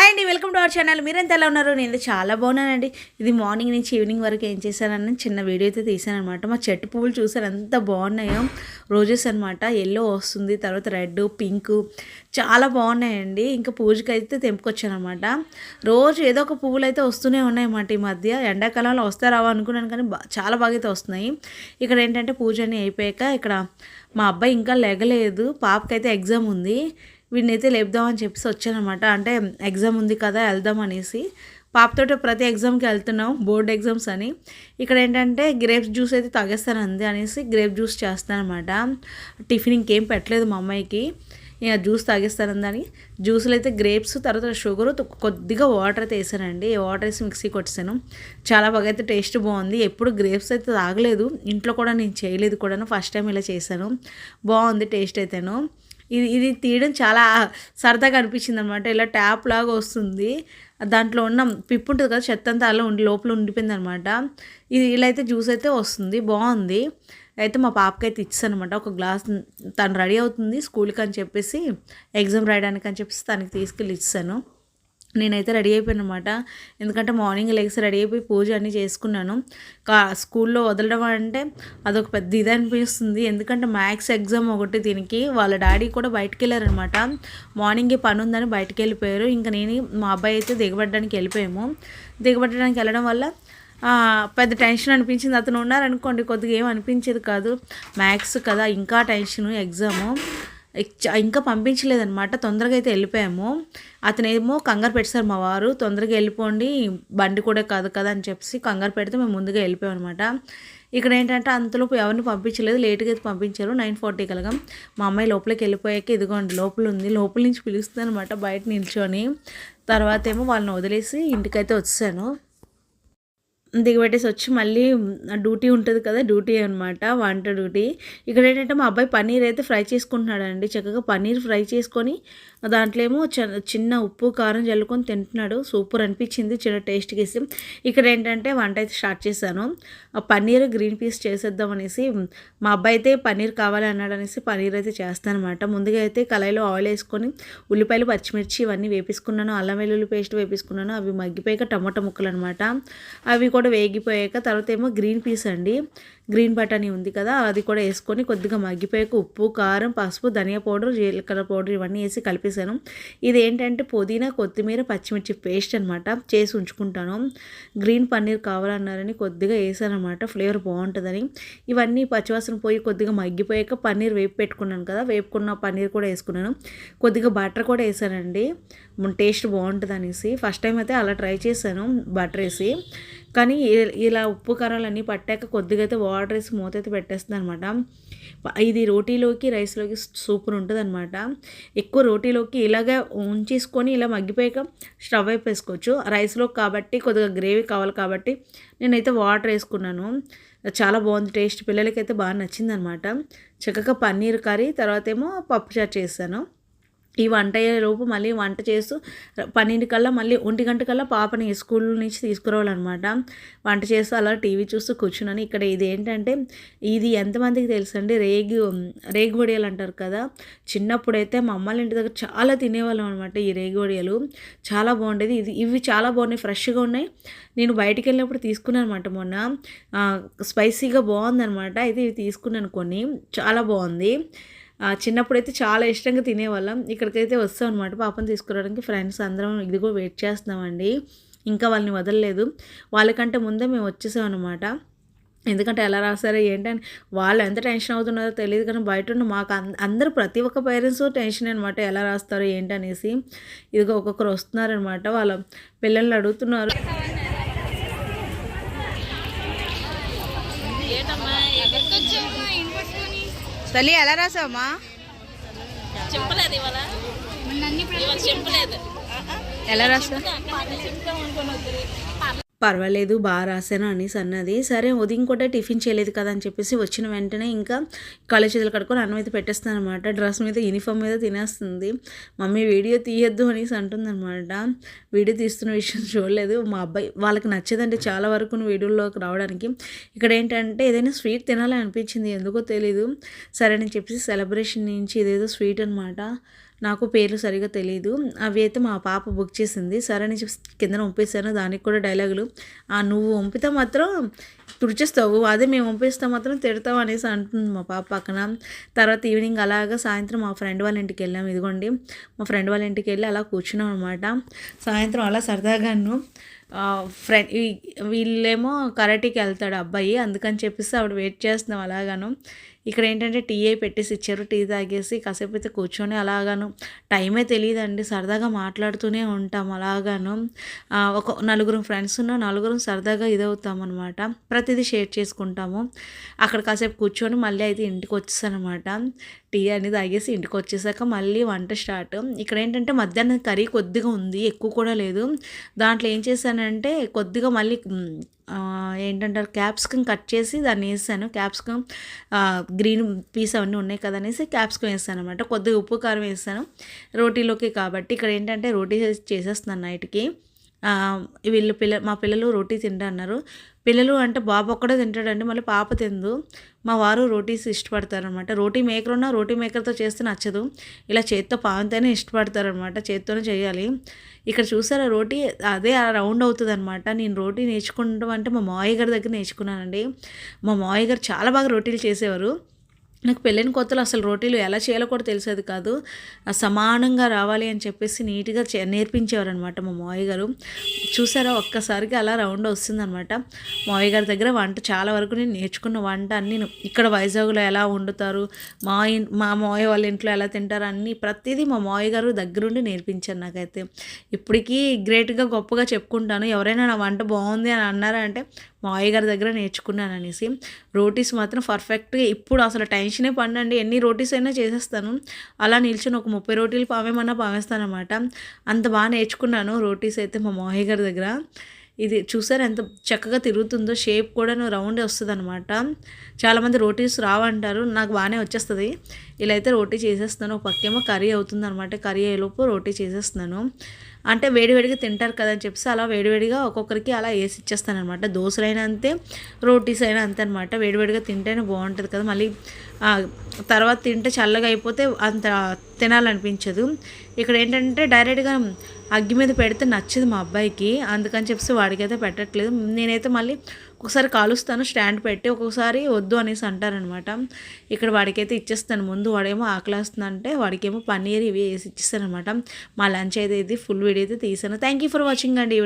Hi అండి welcome to our channel. మీరెంత ఎలా ఉన్నారు? నేను చాలా బాగున్నానండి. ఇది మార్నింగ్ నుంచి ఈవినింగ్ వరకు ఏం చేశానని చిన్న వీడియో అయితే తీసానమాట అనమాట మా చెట్టు పువ్వులు చూసాను ఎంత బాగున్నాయో. రోజెస్ అనమాట ఎల్లో వస్తుంది తర్వాత రెడ్ పింక్ చాలా బాగున్నాయండి. ఇంకా పూజకి అయితే తెంపుకొచ్చానమాట రోజు ఏదో ఒక పువ్వులు అయితే వస్తూనే ఉన్నాయన్నమాట ఈ మధ్య. ఎండాకాలంలో వస్తారావా అనుకున్నాను కానీ చాలా బాగా అయితే వస్తున్నాయి. ఇక్కడ ఏంటంటే పూజ అని అయిపోయాక ఇక్కడ మా అబ్బాయి ఇంకా లెగలేదు. పాపకైతే ఎగ్జామ్ ఉంది. వీడినైతే లేపుదామని చెప్పేసి వచ్చానమాట అంటే ఎగ్జామ్ ఉంది కదా వెళ్దాం అనేసి. పాపతోటి ప్రతి ఎగ్జామ్కి వెళ్తున్నాం బోర్డ్ ఎగ్జామ్స్ అని. ఇక్కడ ఏంటంటే గ్రేప్స్ జ్యూస్ అయితే తాగేస్తానంది అనేసి గ్రేప్ జ్యూస్ చేస్తానమాట టిఫిన్ ఇంకేం పెట్టలేదు మా అమ్మాయికి. ఇక జ్యూస్ తాగేస్తానందని జ్యూస్లో అయితే గ్రేప్స్ తర్వాత షుగర్ కొద్దిగా వాటర్ అయితే వేసానండి. వాటర్ వేసి మిక్సీ కొట్టేసాను. చాలా బాగా అయితే టేస్ట్ బాగుంది. ఎప్పుడు గ్రేప్స్ అయితే తాగలేదు. ఇంట్లో కూడా నేను చేయలేదు కూడా ఫస్ట్ టైం ఇలా చేశాను. బాగుంది టేస్ట్ అయితేను. ఇది ఇది తీయడం చాలా సరదాగా అనిపించింది అనమాట ఇలా ట్యాప్ లాగా వస్తుంది. దాంట్లో ఉన్న పిప్పు ఉంటుంది కదా చెత్త అంతా అలా ఉండి లోపల ఉండిపోయింది అనమాట ఇది ఇలా అయితే జ్యూస్ అయితే వస్తుంది. బాగుంది. అయితే మా పాపకి అయితే ఇచ్చాను అనమాట ఒక గ్లాస్ తను రెడీ అవుతుంది స్కూల్కి అని చెప్పేసి ఎగ్జామ్ రాయడానికి అని చెప్పేసి తనకి తీసుకెళ్ళి ఇచ్చాను నేనైతే రెడీ అయిపోయాను అనమాట ఎందుకంటే మార్నింగ్ లెగ్స్ రెడీ అయిపోయి పూజ అన్నీ చేసుకున్నాను. కా స్కూల్లో వదలడం అంటే అదొక పెద్ద ఇది అనిపిస్తుంది. ఎందుకంటే మ్యాథ్స్ ఎగ్జామ్ ఒకటి దీనికి వాళ్ళ డాడీ కూడా బయటికి వెళ్ళారనమాట మార్నింగే పని ఉందని బయటకు వెళ్ళిపోయారు ఇంకా నేను మా అబ్బాయి అయితే దిగబడడానికి వెళ్ళిపోయాము. దిగబడడానికి వెళ్ళడం వల్ల పెద్ద టెన్షన్ అనిపించింది. అతను ఉన్నారనుకోండి కొద్దిగా ఏం అనిపించేది కాదు. మ్యాథ్స్ కదా ఇంకా టెన్షన్ ఎగ్జాము. ఇంకా పంపించలేదనమాట తొందరగా అయితే వెళ్ళిపోయాము. అతనేమో కంగారు పెట్టారు మా వారు. తొందరగా వెళ్ళిపోండి బండి కూడా కాదు కదా అని చెప్పేసి కంగారు పెడితే మేము ముందుగా వెళ్ళిపోయాం అనమాట ఇక్కడ ఏంటంటే అంతలోపు ఎవరిని పంపించలేదు. లేట్గా అయితే పంపించారు. నైన్ ఫార్టీ కలగా. మా అమ్మాయి లోపలికి వెళ్ళిపోయాక ఇదిగోండి లోపల ఉంది. లోపల నుంచి పిలుస్తుంది అనమాట బయట నిల్చొని. తర్వాత ఏమో వాళ్ళని వదిలేసి ఇంటికైతే వచ్చాను దిగబెట్టేసి వచ్చి మళ్ళీ డ్యూటీ ఉంటుంది కదా డ్యూటీ అనమాట వంట డ్యూటీ. ఇక్కడ ఏంటంటే మా అబ్బాయి పన్నీర్ అయితే ఫ్రై చేసుకుంటున్నాడండి. చక్కగా పన్నీర్ ఫ్రై చేసుకొని దాంట్లో ఏమో చ- చిన్న ఉప్పు కారం చల్లుకొని తింటున్నాడు. సూపర్ అనిపించింది చిన్న టేస్ట్కి వేసి. ఇక్కడ ఏంటంటే వంట అయితే స్టార్ట్ చేశాను. ఆ పన్నీర్ గ్రీన్ పీస్ చేసేద్దాం అనేసి మా అబ్బాయి అయితే పన్నీర్ కావాలి అన్నాడు అనేసి పన్నీర్ అయితే చేస్తానమాట ముందుగా అయితే కళాయిలో ఆయిల్ వేసుకొని ఉల్లిపాయలు పచ్చిమిర్చి ఇవన్నీ వేపించుకున్నాను అల్లం వెల్లుల్లి పేస్ట్ వేపించుకున్నాను అవి మగ్గిపోయాక టమాటా ముక్కలు అనమాట అవి కూడా వేగిపోయాక తర్వాత ఏమో గ్రీన్ పీస్ అండి. గ్రీన్ బటానీ ఉంది కదా అది కూడా వేసుకొని కొద్దిగా మగ్గిపోయాక ఉప్పు కారం పసుపు ధనియా పౌడర్ జీలకర్ర పౌడర్ ఇవన్నీ వేసి కలిపేశాను. ఇది ఏంటంటే పుదీనా కొత్తిమీర పచ్చిమిర్చి పేస్ట్ అనమాట చేసి ఉంచుకుంటాను. గ్రీన్ పన్నీర్ కావాలన్నారని కొద్దిగా వేసాను అనమాట ఫ్లేవర్ బాగుంటుందని. ఇవన్నీ పచ్చివాసన పోయి కొద్దిగా మగ్గిపోయాక పన్నీర్ వేపు పెట్టుకున్నాను కదా వేపుకున్న పన్నీర్ కూడా వేసుకున్నాను. కొద్దిగా బటర్ కూడా వేసానండి. టేస్ట్ బాగుంటుంది అనేసి ఫస్ట్ టైం అయితే అలా ట్రై చేశాను బటర్ వేసి. కానీ ఇలా ఉప్పు కారాలన్నీ పట్టాక కొద్దిగా అయితే వాటర్ వేసి మూత అయితే పెట్టేస్తుంది అనమాట ఇది రోటీలోకి రైస్లోకి సూపర్ ఉంటుంది అనమాట ఎక్కువ రోటీలోకి ఇలాగే ఉంచేసుకొని ఇలా మగ్గిపోయాక స్టవ్ వైపు వేసుకోవచ్చు. రైస్లో కాబట్టి కొద్దిగా గ్రేవీ కావాలి కాబట్టి నేనైతే వాటర్ వేసుకున్నాను. చాలా బాగుంది టేస్ట్. పిల్లలకైతే బాగా నచ్చింది అనమాట చక్కగా పన్నీర్ కర్రీ తర్వాత ఏమో పప్పు చాట్ చేశాను. ఈ వంట అయ్యేలోపు మళ్ళీ వంట చేస్తూ పన్నెండు కల్లా మళ్ళీ ఒంటి గంట కల్లా పాపని స్కూల్ నుంచి తీసుకురావాలన్నమాట. వంట చేస్తూ అలా టీవీ చూస్తూ కూర్చున్నాను. ఇక్కడ ఇది ఏంటంటే ఇది ఎంతమందికి తెలుసండి? రేగి రేగి వడియాలు అంటారు కదా? చిన్నప్పుడైతే మా అమ్మాళ్ళ ఇంటి దగ్గర చాలా తినేవాళ్ళం అనమాట ఈ రేగు వడియాలు. చాలా బాగుండేది. ఇది ఇవి చాలా బాగున్నాయి. ఫ్రెష్గా ఉన్నాయి. నేను బయటికి వెళ్ళినప్పుడు తీసుకున్నాను అనమాట మొన్న. స్పైసీగా బాగుందనమాట అయితే ఇవి తీసుకున్నాను కొన్ని. చాలా బాగుంది. చిన్నప్పుడైతే చాలా ఇష్టంగా తినేవాళ్ళం. ఇక్కడికైతే వస్తాం అనమాట పాపం తీసుకురావడానికి ఫ్రెండ్స్ అందరం ఇదిగో వెయిట్ చేస్తున్నామండి. ఇంకా వాళ్ళని వదలలేదు. వాళ్ళకంటే ముందే మేము వచ్చేసాం అనమాట ఎందుకంటే ఎలా రాస్తారో ఏంటని వాళ్ళు ఎంత టెన్షన్ అవుతున్నారో తెలియదు కానీ బయట ఉన్న మాకు అం- అందరూ ప్రతి ఒక్క పేరెంట్స్ టెన్షన్ అనమాట ఎలా రాస్తారో ఏంటనేసి ఇదిగో ఒక్కొక్కరు వస్తున్నారనమాట వాళ్ళ పిల్లల్ని అడుగుతున్నారు. తల్లి ఎలా రాసావమ్మా? చెప్పలేదు ఇవాళ. చెప్పలేదు. ఎలా రాసా పర్వాలేదు బాగా రాశాను అనేసి అన్నది. సరే ఉదయం కూడా టిఫిన్ చేయలేదు కదా అని చెప్పేసి వచ్చిన వెంటనే ఇంకా కళ్ళ చేతులు కట్టుకొని అన్నం అయితే పెట్టేస్తాను అనమాట డ్రెస్ మీద యూనిఫామ్ మీద తినేస్తుంది. మమ్మీ వీడియో తీయొద్దు అనేసి అంటుందన్నమాట. వీడియో తీస్తున్న విషయం చూడలేదు. మా అబ్బాయి వాళ్ళకి నచ్చేదంటే చాలా వరకు వీడియోలోకి రావడానికి. ఇక్కడ ఏంటంటే ఏదైనా స్వీట్ తినాలని అనిపించింది ఎందుకో తెలీదు. సరే అని చెప్పేసి సెలబ్రేషన్ నుంచి ఇదేదో స్వీట్ అనమాట నాకు పేర్లు సరిగా తెలియదు అవి అయితే మా పాప బుక్ చేసింది. సరే అని చెప్పి కింద పంపిస్తాను దానికి కూడా డైలాగులు "ఆ, నువ్వు పంపితే మాత్రం తుడిచేస్తావు. అదే మేము పంపిస్తే మాత్రం తిడతావు అనేసి అంటుంది మా పాప పక్కన. తర్వాత ఈవినింగ్ అలాగా సాయంత్రం మా ఫ్రెండ్ వాళ్ళ ఇంటికి వెళ్ళాం. ఇదిగోండి మా ఫ్రెండ్ వాళ్ళ ఇంటికి వెళ్ళి అలా కూర్చున్నాం అనమాట సాయంత్రం అలా సరదాగాను ఫ్రెండ్ వీళ్ళేమో కరాటీకి వెళ్తాడు అబ్బాయి. అందుకని చెప్పేసి ఆవిడ వెయిట్ చేస్తున్నాం అలాగాను. ఇక్కడ ఏంటంటే టీ అయి పెట్టేసి ఇచ్చారు. టీ తాగేసి కాసేపు అయితే కూర్చొని అలాగాను. టైమే తెలియదండి. సరదాగా మాట్లాడుతూనే ఉంటాం అలాగాను. ఒక నలుగురు ఫ్రెండ్స్ ఉన్న నలుగురు సరదాగా ఇదవుతాం అనమాట ప్రతిదీ షేర్ చేసుకుంటాము. అక్కడ కాసేపు కూర్చొని మళ్ళీ అయితే ఇంటికి వచ్చేసానమాట. టీ అనేది తాగేసి ఇంటికి వచ్చేసాక మళ్ళీ వంట స్టార్ట్ ఇక్కడ ఏంటంటే మధ్యాహ్నం కర్రీ కొద్దిగా ఉంది. ఎక్కువ కూడా లేదు. దాంట్లో ఏం చేశాను చేశానంటే కొద్దిగా మళ్ళీ ఏంటంటారు క్యాప్సికమ్ కట్ చేసి దాన్ని వేసాను. క్యాప్సికమ్ గ్రీన్ పీస్ అవన్నీ ఉన్నాయి కదా అనేసి క్యాప్సికమ్ వేసాను అనమాట కొద్దిగా ఉప్పు కారం వేసాను. రోటీలోకి కాబట్టి ఇక్కడ ఏంటంటే రోటీ చేసేస్తున్నాను నైట్కి. వీళ్ళు పిల్ల మా పిల్లలు రోటీ తింటా అన్నారు. పిల్లలు అంటే బాబు ఒక్కడే తింటాడండి మళ్ళీ పాప తిందు. మా వారు రోటీస్ ఇష్టపడతారనమాట. రోటీ మేకర్ ఉన్నా రోటీ మేకర్తో చేస్తే నచ్చదు. ఇలా చేత్తో పావంతోనే ఇష్టపడతారనమాట చేత్తోనే చేయాలి. ఇక్కడ చూసారా రోటీ? అదే ఆ రౌండ్ అవుతుంది అనమాట నేను రోటీ నేర్చుకుంటాం అంటే మా మావయ్య గారి దగ్గర నేర్చుకున్నానండి. మా మావయ్య గారు చాలా బాగా రోటీలు చేసేవారు. నాకు పెళ్ళైన కొత్తలో అసలు రోటీలు ఎలా చేయాలో కూడా తెలిసేది కాదు. సమానంగా రావాలి అని చెప్పేసి నీట్గా చే నేర్పించేవారు అనమాట మా మావయ్య గారు. చూసారా ఒక్కసారికి అలా రౌండ్ వస్తుందన్నమాట. మావయ్య గారి దగ్గర వంట చాలా వరకు నేను నేర్చుకున్న వంట అన్ని ఇక్కడ వైజాగ్లో ఎలా వండుతారు మా మా మావయ్య వాళ్ళ ఇంట్లో ఎలా తింటారు అన్నీ ప్రతిదీ మా మావయ్య గారు దగ్గరుండి నేర్పించారు నాకైతే. ఇప్పటికీ గ్రేట్గా గొప్పగా చెప్పుకుంటాను. ఎవరైనా నా వంట బాగుంది అని అన్నారంటే అంటే గారి దగ్గర నేర్చుకున్నాను అనేసి. రోటీస్ మాత్రం పర్ఫెక్ట్గా ఇప్పుడు అసలు టైం టెన్షనే పండండి ఎన్ని రోటీస్ అయినా చేసేస్తాను. అలా నిల్చుని ఒక ముప్పై రోటీలు పావేమన్నా పావేస్తాను అనమాట అంత బాగా నేర్చుకున్నాను రోటీస్ అయితే మా మావయ్య గారి దగ్గర. ఇది చూసారు ఎంత చక్కగా తిరుగుతుందో? షేప్ కూడా రౌండ్ వస్తుంది అనమాట చాలామంది రోటీస్ రావంటారు. నాకు బాగానే వచ్చేస్తుంది. ఇలా అయితే రోటీ చేసేస్తున్నాను. ఒక పక్కేమో కర్రీ అవుతుంది అనమాట కర్రీ అయ్యేలోపు రోటీ చేసేస్తున్నాను. అంటే వేడివేడిగా తింటారు కదా అని చెప్పేసి అలా వేడివేడిగా ఒక్కొక్కరికి అలా వేసి ఇచ్చేస్తాను అనమాట దోశలైనా అంతే రోటీస్ అయినా అంతే అనమాట వేడివేడిగా తింటేనే బాగుంటుంది కదా. మళ్ళీ తర్వాత తింటే చల్లగా అయిపోతే అంత తినాలనిపించదు. ఇక్కడ ఏంటంటే డైరెక్ట్గా అగ్గి మీద పెడితే నచ్చదు మా అబ్బాయికి. అందుకని చెప్పేసి వాడికైతే పెట్టట్లేదు. నేనైతే మళ్ళీ ఒకసారి కాలుస్తాను స్టాండ్ పెట్టి ఒక్కొక్కసారి వద్దు అనేసి అంటారనమాట. ఇక్కడ వాడికైతే ఇచ్చేస్తాను. ముందు వాడేమో ఆకలేస్తుందంటే వాడికేమో పన్నీర్ ఇవి వేసి ఇచ్చేస్తాను అనమాట మా లంచ్ అయితే ఇది ఫుల్ వీడియో అయితే తీసాను. థ్యాంక్ యూ ఫర్ వాచింగ్ అండి. ఈ